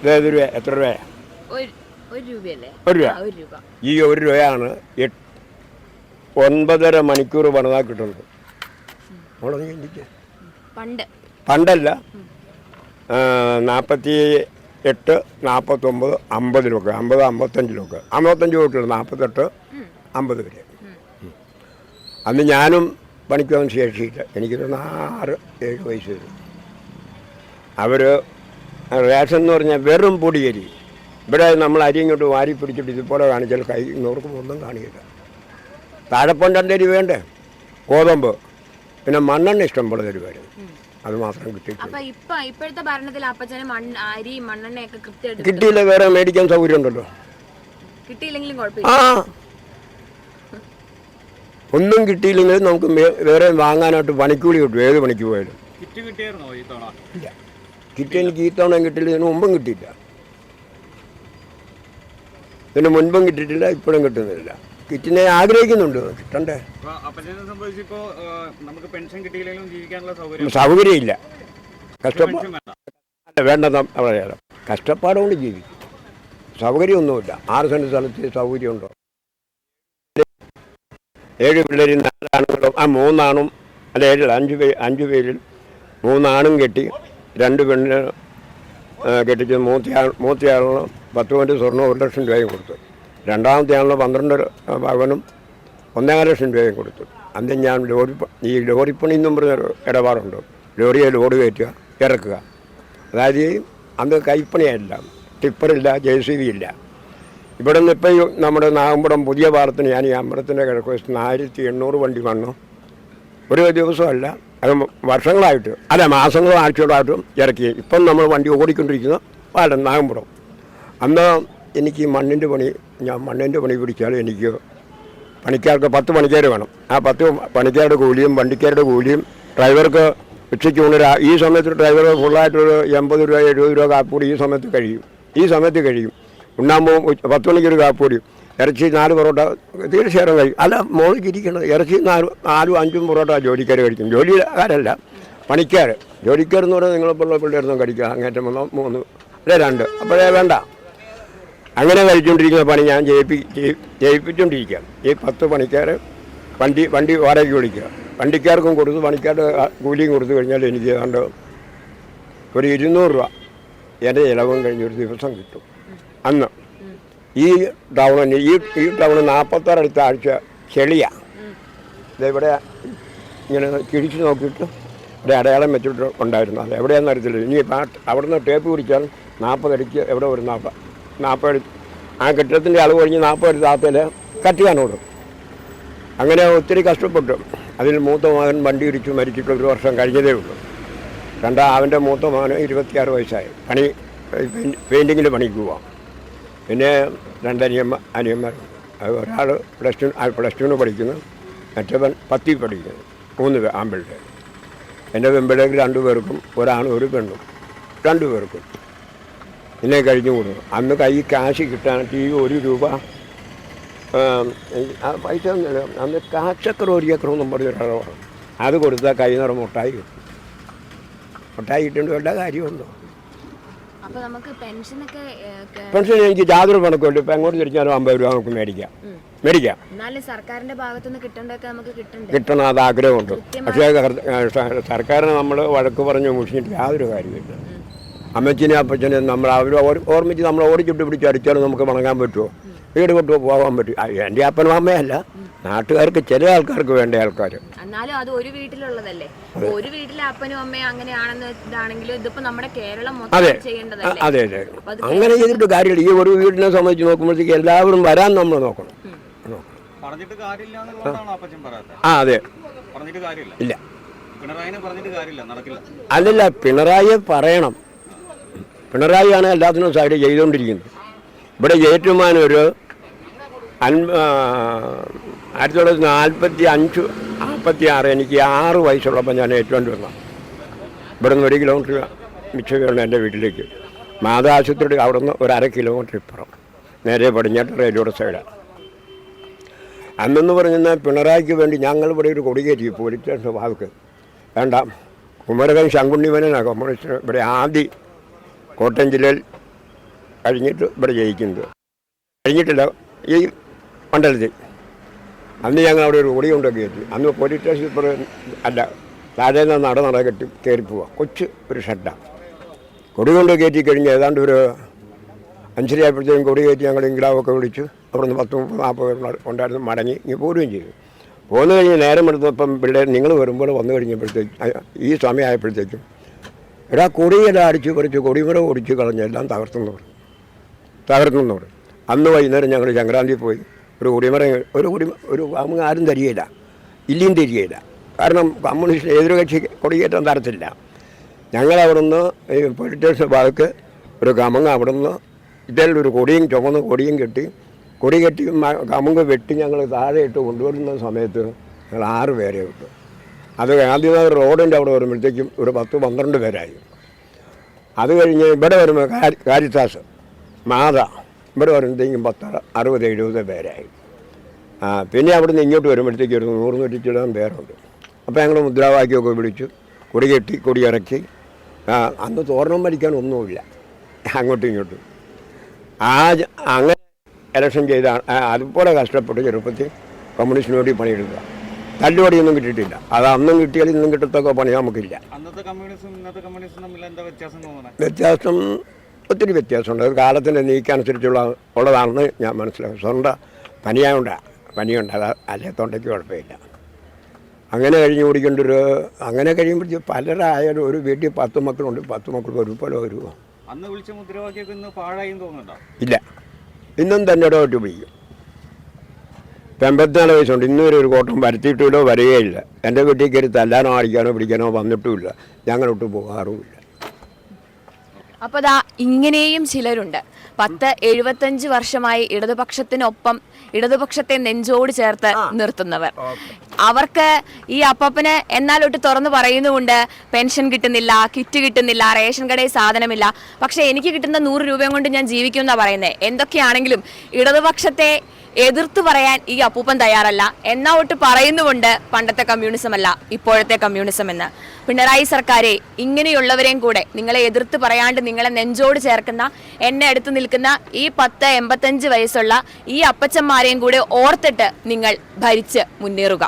ഇതേത് രൂപ എത്ര രൂപയാ ഒരു രൂപ. ഈ ഒരു രൂപയാണ് ഒൻപതര മണിക്കൂർ പണിതാ കിട്ടുന്നത്. പണ്ട്. പണ്ടല്ല. നാൽപ്പത്തി എട്ട് നാൽപ്പത്തൊമ്പത് അമ്പതിലൊക്കെ അമ്പത് രൂപ അമ്പത്തഞ്ച് തൊട്ടുള്ളൂ നാൽപ്പത്തെട്ട് അമ്പത് വരെ. അന്ന് ഞാനും പണിക്കൊന്നും ശേഷിയില്ല എനിക്കൊരു ആറ് ഏഴ് വയസ്സ് വരും. അവർ റേഷൻ എന്ന് പറഞ്ഞാൽ വെറും പൊടിയരി. ഇവിടെ നമ്മൾ അരി ഇങ്ങോട്ട് വാരി പിടിച്ചിട്ട് ഇതുപോലെ കാണിച്ചാൽ കൈ നോർക്കും ഒന്നും കാണിക്കില്ല. താഴെപ്പം അരി വേണ്ടേ? ഗോതമ്പ്. പിന്നെ മണ്ണെണ്ണ ഇഷ്ടം പോലെ തരുമായിരുന്നു അത് മാത്രം കിട്ടിയിട്ടില്ല അപ്പൊ ഇപ്പൊ ഭരണത്തിൽ അപ്പച്ചന് അരി മണ്ണെണ്ണയൊക്കെ കൃത്യമായിട്ട് കിട്ടും. കിട്ടിയില്ല വേറെ മേടിക്കാൻ സൗകര്യം ഉണ്ടല്ലോ. കിട്ടിയില്ലെങ്കിലും കുഴപ്പമില്ല. ആ. ഒന്നും കിട്ടിയില്ലെങ്കിൽ നമുക്ക് വേറെ വാങ്ങാനായിട്ട് പണിക്കൂലി കിട്ടും. ഏത് പണിക്ക് പോയാലും. കിറ്റ് എനിക്ക് ഈ തവണ കിട്ടില്ല ഇതിന് മുമ്പും കിട്ടിയില്ല. ഇതിന് മുൻപും കിട്ടിയിട്ടില്ല ഇപ്പോഴും കിട്ടുന്നില്ല. കിറ്റിനെ ആഗ്രഹിക്കുന്നുണ്ട് കിട്ടണ്ടേ? സൗകര്യമില്ല. കഷ്ടപ്പാട് വേണ്ട. പറയാം കഷ്ടപ്പാട് ജീവിക്കും. സൗകര്യമൊന്നുമില്ല. ആറ് സെന്റ് സ്ഥലത്ത് സൗകര്യമുണ്ടോ? ഏഴ് പിള്ളേരിൽ നാലാണുങ്ങളും ആ മൂന്നാണും അല്ല ഏഴ് അഞ്ച് പേ അഞ്ച് പേരിൽ മൂന്നാണും കെട്ടി രണ്ട് പെണ്ണിന് കെട്ടിച്ച് മൂത്തയാൾ മൂത്തയാളിന് പത്ത് പവന്റെ സ്വർണം ഒരു ലക്ഷം രൂപയും കൊടുത്തു. രണ്ടാമത്തെ ആളിന് പന്ത്രണ്ട് പവനും ഒന്നേ ലക്ഷം രൂപയും കൊടുത്തു. അന്ന് ഞാൻ ലോറി ഈ ലോറിപ്പണി എന്നും പറഞ്ഞൊരു ഇടപാടുണ്ട്? ലോറിയെ ലോഡ് കയറ്റുക ഇറക്കുക. അതായത് അന്ന് കൈപ്പണിയല്ല ടിപ്പറില്ല ജെ സി ബി ഇല്ല ഇവിടെ നിന്ന് ഇപ്പോൾ നമ്മുടെ നാഗമ്പടം പുതിയ പാലത്തിന് ഞാൻ ഈ അമ്പലത്തിന്റെ കിഴക്ക് വശത്ത് ആയിരത്തി എണ്ണൂറ് വണ്ടി വന്നു. ഒരു ദിവസമല്ല അത് വർഷങ്ങളായിട്ട് അല്ല മാസങ്ങളും ആഴ്ചകളായിട്ടും ഇറക്കി. ഇപ്പം നമ്മൾ വണ്ടി ഓടിക്കൊണ്ടിരിക്കുന്ന പാലം നാഗമ്പുറം. അന്ന് എനിക്ക് മണ്ണിന്റെ പണി ഞാൻ മണ്ണിന്റെ പണി പിടിച്ചാൽ എനിക്ക് പണിക്കാർക്ക് പത്ത് പണിക്കാർ വേണം. ആ പത്ത് പണിക്കാരുടെ കൂലിയും വണ്ടിക്കാരുടെ കൂലിയും ഡ്രൈവർക്ക് ഉച്ചയ്ക്ക് ഊണ് രാ- ഈ സമയത്ത് ഡ്രൈവർ ഫുള്ളായിട്ടൊരു എൺപത് രൂപ എഴുപത് രൂപ കാപ്പൂടി ഈ സമയത്ത് കഴിയും. ഈ സമയത്ത് കഴിയും. ഉണ്ണാകുമ്പോൾ പത്ത് മണിക്കൊരു കാപ്പൂടി ഇറച്ചി നാല് പൊറോട്ട തീർച്ചയായിട്ടും കഴിക്കും അല്ല മോളിക്ക് ഇരിക്കണം ഇറച്ചി നാല് നാലും അഞ്ചും പൊറോട്ട ജോലിക്കാർ കഴിക്കും. ജോലിക്കാരല്ല പണിക്കാർ ജോലിക്കാർ എന്ന് പറഞ്ഞാൽ നിങ്ങളെപ്പോലുള്ള പിള്ളേരൊന്നും കഴിക്കുക അങ്ങേറ്റം വന്നോ മൂന്ന് അല്ലെ രണ്ട്. അപ്പോഴേ വേണ്ട. അങ്ങനെ കഴിച്ചുകൊണ്ടിരിക്കുന്ന പണി ഞാൻ ജയിപ്പി ജയി- ജയിപ്പിച്ചുകൊണ്ടിരിക്കുക ഈ പത്ത് പണിക്കാർ വണ്ടി വണ്ടി വാടകയ്ക്ക് വിളിക്കുക. വണ്ടിക്കാർക്കും കൊടുത്ത് പണിക്കാരുടെ കൂലിയും കൊടുത്തു കഴിഞ്ഞാൽ എനിക്ക് ഏതാണ്ട് ഒരു ഇരുന്നൂറ് രൂപ. എന്റെ ചിലവും കഴിഞ്ഞ് ഒരു ദിവസം കിട്ടും. അന്ന്. ഈ ടൗണിന് ഈ ഈ ടൗണ് നാൽപ്പത്താറടുത്ത ആഴ്ച ചെളിയാണ് ഇതെവിടെ ഇങ്ങനെ കിഴിച്ച് നോക്കിയിട്ട് ഇവിടെ അടയാളം വെച്ചിട്ട് ഉണ്ടായിരുന്നു. അത് എവിടെയാണെന്ന് അറിയത്തില്ല. ഇനി ഇപ്പം ആ അവിടുന്ന് ടേപ്പ് പിടിച്ചാൽ നാൽപ്പതടിക്ക് എവിടെ ഒരു നാൽപ്പത് നാൽപ്പത് ആ കെട്ടിടത്തിന്റെ അളവ് കഴിഞ്ഞ് നാൽപ്പത് താത്തയിൽ കട്ടിയാനോടും അങ്ങനെ ഒത്തിരി കഷ്ടപ്പെട്ടു. അതിൽ മൂത്ത മകൻ വണ്ടി ഇടിച്ചു മരിച്ചിട്ട് ഒരു വർഷം കഴിഞ്ഞതേ ഉള്ളൂ. രണ്ടാ അവന്റെ മൂത്ത മകന് ഇരുപത്തിയാറ് വയസ്സായി. പണി പെയിന്റിങ്ങിൽ പണിക്ക് പോവാം. പിന്നെ രണ്ടനിയമ്മ അനിയന്മാരുണ്ട് ഒരാൾ പ്ലസ് ടു പ്ലസ് ടുവിന് പഠിക്കുന്നു മറ്റവൻ പത്തിൽ പഠിക്കുന്നു മൂന്ന് പേർ ആമ്പിളുടെ എന്റെ പെമ്പിളേക്ക് രണ്ടു പേർക്കും ഒരാണും ഒരു പെണ്ണും രണ്ടു പേർക്കും. എന്നെ കഴിഞ്ഞു കൊടുക്കും അന്ന് കൈ കാശ് കിട്ടാൻ ഈ ഒരു രൂപ പൈസ അന്ന് കാശക്കർ ഒരു ചക്രം എന്നും പറഞ്ഞ ഒരാളാണ്. അത് കൊടുത്താൽ കൈ നിറം മുട്ടായി കിട്ടും. മുട്ടായി കിട്ടേണ്ട വല്ല കാര്യമുണ്ടോ? അപ്പൊ നമുക്ക് പെൻഷനൊക്കെ പെൻഷൻ എനിക്ക് യാതൊരു കണക്കുമില്ല ഇപ്പം എങ്ങോട്ട് തിരിച്ചാലും അമ്പത് രൂപ നമുക്ക് മേടിക്കാം. മേടിക്കാം. എന്നാലും സർക്കാരിന്റെ ഭാഗത്തുനിന്ന് കിട്ടേണ്ടതൊക്കെ നമുക്ക് കിട്ടണ്ടേ. കിട്ടണം അത് ആഗ്രഹമുണ്ട്. പക്ഷേ സർ- സർക്കാരിനെ നമ്മൾ വഴക്ക് പറഞ്ഞ് മുഷിഞ്ഞിട്ട് യാതൊരു കാര്യമില്ല അമ്മച്ചിനെ അപ്പച്ചനെ നമ്മൾ അവർ ഓർമ്മിച്ച് നമ്മൾ ഓടിച്ചിട്ട് പിടിച്ച് അടിച്ചാലും നമുക്ക് വണങ്ങാൻ പറ്റുമോ? വീട് കൊണ്ട് പോകാൻ പറ്റും. എന്റെ അപ്പനും അമ്മയല്ല. നാട്ടുകാർക്ക് ചില ആൾക്കാർക്ക് വേണ്ട ആൾക്കാർ. എന്നാലും അത് ഒരു വീട്ടിലുള്ളതല്ലേ? ഒരു വീട്ടിലെ അപ്പനും അമ്മയും അങ്ങനെയാണെന്ന് ഇതാണെങ്കിലും ഇതിപ്പോ നമ്മുടെ കേരളം അതെ. അതെ അതെ. അങ്ങനെ ചെയ്തിട്ട് കാര്യമില്ല. ഈ ഒരു വീടിനെ സംബന്ധിച്ച് നോക്കുമ്പോഴത്തേക്ക് എല്ലാവരും വരാൻ നമ്മൾ നോക്കണം. ആ അതെ. ഇല്ല. അല്ലല്ല പിണറായിയെ പറയണം. പിണറായിയാണ് എല്ലാത്തിനും സൈഡ് ചെയ്തുകൊണ്ടിരിക്കുന്നത്. ഇവിടെ ഒരു അൻപ ആയിരത്തി തൊള്ളായിരത്തി നാൽപ്പത്തി അഞ്ച് നാൽപ്പത്തി ആറ് എനിക്ക് ആറ് വയസ്സുള്ളപ്പോൾ ഞാൻ ഏറ്റവും വന്നു. ഇവിടെ നിന്ന് ഒരു കിലോമീറ്റർ മിച്ചമാണ് എന്റെ വീട്ടിലേക്ക്. മാതാ ആശുപത്രിയുടെ അവിടെ നിന്ന് ഒരു അര കിലോമീറ്റർ ഇപ്പുറം. നേരെ പടിഞ്ഞാട്ട് റെയിൽവേയുടെ സൈഡാണ് അന്നെന്ന് പറഞ്ഞാൽ പിണറായിക്ക് വേണ്ടി ഞങ്ങൾ ഇവിടെ ഒരു കൊടികേറ്റി പോലീസ് സ്റ്റേഷൻ ഭാഗത്ത്. വേണ്ട കുമരകൻ ശങ്കുണ്ണിവനാണ് കമ്മ്യൂണിസ്റ്റ് ഇവിടെ ആദ്യ കോട്ടയം ജില്ലയിൽ കഴിഞ്ഞിട്ട് ഇവിടെ ജയിക്കുന്നത്. കഴിഞ്ഞിട്ടില്ല. ഈ മണ്ഡലത്തിൽ അന്ന് ഞങ്ങൾ അവിടെ ഒരു ഓടി കൊണ്ടൊക്കെ കയറ്റി. അന്ന് പോലീസ് സ്റ്റേഷൻ ഇപ്പോൾ അല്ല താഴെ നിന്ന് നട നട കെട്ടി കയറി കൊച്ച് ഒരു ഷെഡാണ് കൊടി കൊണ്ട് കയറ്റി കഴിഞ്ഞ് ഏതാണ്ട് ഒരു അഞ്ചരയായപ്പോഴത്തേക്കും കൊടി കയറ്റി ഞങ്ങൾ ഇംഗ്ലാവൊക്കെ വിളിച്ചു അവിടെ നിന്ന് പത്ത് മുപ്പത് നാൽപ്പത് ഉണ്ടായിരുന്നു മടങ്ങി ഇങ്ങനെ പോരുകയും ചെയ്തു. പോന്നു കഴിഞ്ഞ് നേരം എടുത്തപ്പം പിള്ളേർ നിങ്ങൾ വരുമ്പോൾ വന്നു കഴിഞ്ഞപ്പോഴത്തേക്കും ഈ സമയമായപ്പോഴത്തേക്കും എടാ കൊടിയെല്ലാം അടിച്ച് കുറച്ച് കൊടിമരം ഓടിച്ച് കളഞ്ഞെല്ലാം തകർത്തെന്ന് പറഞ്ഞു. തകർത്തെന്ന് പറഞ്ഞു. അന്ന് വൈകുന്നേരം ഞങ്ങൾ സംക്രാന്തി പോയി. ഒരു കുടിമറ ഒരു കുടി ഒരു നമുക്ക് ആരും തരികയില്ല. ഇല്ലിയും തരികയില്ല. കാരണം കമ്മ്യൂണിസ്റ്റ് ഏതൊരു കക്ഷി കൊടിയേറ്റം തരത്തില്ല ഞങ്ങളവിടുന്ന് ഈ പൊളിറ്റേഴ്സ് ഭാഗത്ത് ഒരു കമങ്ങ് അവിടുന്ന് ഇതിൽ ഒരു കൊടിയും ചുമന്ന് കൊടിയും കെട്ടി കൊടി കെട്ടി മ- വെട്ടി ഞങ്ങൾ താഴെ ഇട്ട് കൊണ്ടുവരുന്ന സമയത്ത് ഞങ്ങൾ ആറ് പേരെ വിട്ടു. അത് ഗാന്ധിനഗർ റോഡിന്റെ അവിടെ വരുമ്പോഴത്തേക്കും ഒരു പത്ത് പന്ത്രണ്ട് പേരായി. അത് കഴിഞ്ഞ് ഇവിടെ വരുമ്പോൾ കാരി കാരിത്താസ് മാത ഇവിടെ വരുമ്പോഴത്തേക്കും പത്ത് അറുപത് എഴുപത് പേരായി. ആ പിന്നെ അവിടുന്ന് ഇങ്ങോട്ട് വരുമ്പോഴത്തേക്കും ഒരു നൂറ് നൂറ്റി ചിലം പേരുണ്ട്. അപ്പോൾ ഞങ്ങൾ മുദ്രാവാക്യമൊക്കെ വിളിച്ചു കൊടി കെട്ടി കൊടി ഇറക്കി. അന്ന് തോരണം ഭരിക്കാൻ ഒന്നുമില്ല. അങ്ങോട്ടും ഇങ്ങോട്ടും. ആ അങ്ങനെ ഇലക്ഷൻ ചെയ്ത അതുപോലെ കഷ്ടപ്പെട്ട് ചെറുപ്പത്തിൽ കമ്മ്യൂണിസ്റ്റിന് വേണ്ടി പണിയെടുക്കുക. തല്ലുപടിയൊന്നും കിട്ടിയിട്ടില്ല. അത് അന്നും കിട്ടിയാൽ ഇന്നും കിട്ടത്തൊക്കെ പണി നമുക്കില്ല. വ്യത്യാസം ഒത്തിരി വ്യത്യാസമുണ്ട്. അത് കാലത്തിന്റെ നീക്കനുസരിച്ചുള്ള ഉള്ളതാണെന്ന് ഞാൻ മനസ്സിലാക്കും സ്വന്തം പനിയായോണ്ടാണ് പനിയുണ്ട്. അത് അല്ലേ തൊണ്ടയ്ക്ക് കുഴപ്പമില്ല. അങ്ങനെ കഴിഞ്ഞ് ഓടിക്കൊണ്ടൊരു അങ്ങനെ കഴിയുമ്പോഴത്തേക്ക് പലരായാലും ഒരു വീട്ടിൽ പത്ത് മക്കളുണ്ട്. പത്ത് മക്കൾ ഒരുപോലെ വരുമോ അന്ന് വിളിച്ച മുദ്രാവാക്യമൊക്കെ ഇന്ന് പാഴായും തോന്നുന്നുണ്ടോ? ഇല്ല. ഇന്നും തന്നെ ഇടപെട്ട് പിടിക്കും. ഇപ്പം എൺപത്തിനാല് വയസ്സുണ്ട്. ഇന്നും ഒരു കോട്ടം വരുത്തിയിട്ടില്ലോ വരികയില്ല. എന്റെ വീട്ടിൽ കയറി തല്ലാനോ അടിക്കാനോ പിടിക്കാനോ വന്നിട്ടുമില്ല. ഞങ്ങളൊട്ട് പോകാറുമില്ല. അപ്പൊ ദാ ഇങ്ങനെയും ചിലരുണ്ട്. പത്ത് എഴുപത്തഞ്ച് വർഷമായി ഇടതുപക്ഷത്തിനൊപ്പം ഇടതുപക്ഷത്തെ നെഞ്ചോട് ചേർത്ത് നിർത്തുന്നവർ. അവർക്ക് ഈ അപ്പപ്പന് എന്നാലൊട്ട് തുറന്നു പറയുന്നുമുണ്ട് പെൻഷൻ കിട്ടുന്നില്ല കിറ്റ് കിട്ടുന്നില്ല റേഷൻ കടയിൽ സാധനമില്ല. പക്ഷെ എനിക്ക് കിട്ടുന്ന നൂറ് രൂപയും കൊണ്ട് ഞാൻ ജീവിക്കും എന്നാ പറയുന്നത് എന്തൊക്കെയാണെങ്കിലും ഇടതുപക്ഷത്തെ എതിർത്ത് പറയാൻ ഈ അപ്പൂപ്പൻ തയ്യാറല്ല. എന്നാ ഒട്ട് പറയുന്നുമുണ്ട് പണ്ടത്തെ കമ്മ്യൂണിസം അല്ല ഇപ്പോഴത്തെ കമ്മ്യൂണിസം എന്ന്. പിണറായി സർക്കാരെ ഇങ്ങനെയുള്ളവരെയും കൂടെ നിങ്ങളെ എതിർത്ത് പറയാണ്ട് നിങ്ങളെ നെഞ്ചോട് ചേർക്കുന്ന എന്നെ അടുത്ത് നിൽക്കുന്ന ഈ പത്ത് എൺപത്തഞ്ച് വയസ്സുള്ള ഈ അപ്പച്ചന്മാരെയും കൂടെ ഓർത്തിട്ട് നിങ്ങൾ ഭരിച്ച് മുന്നേറുക.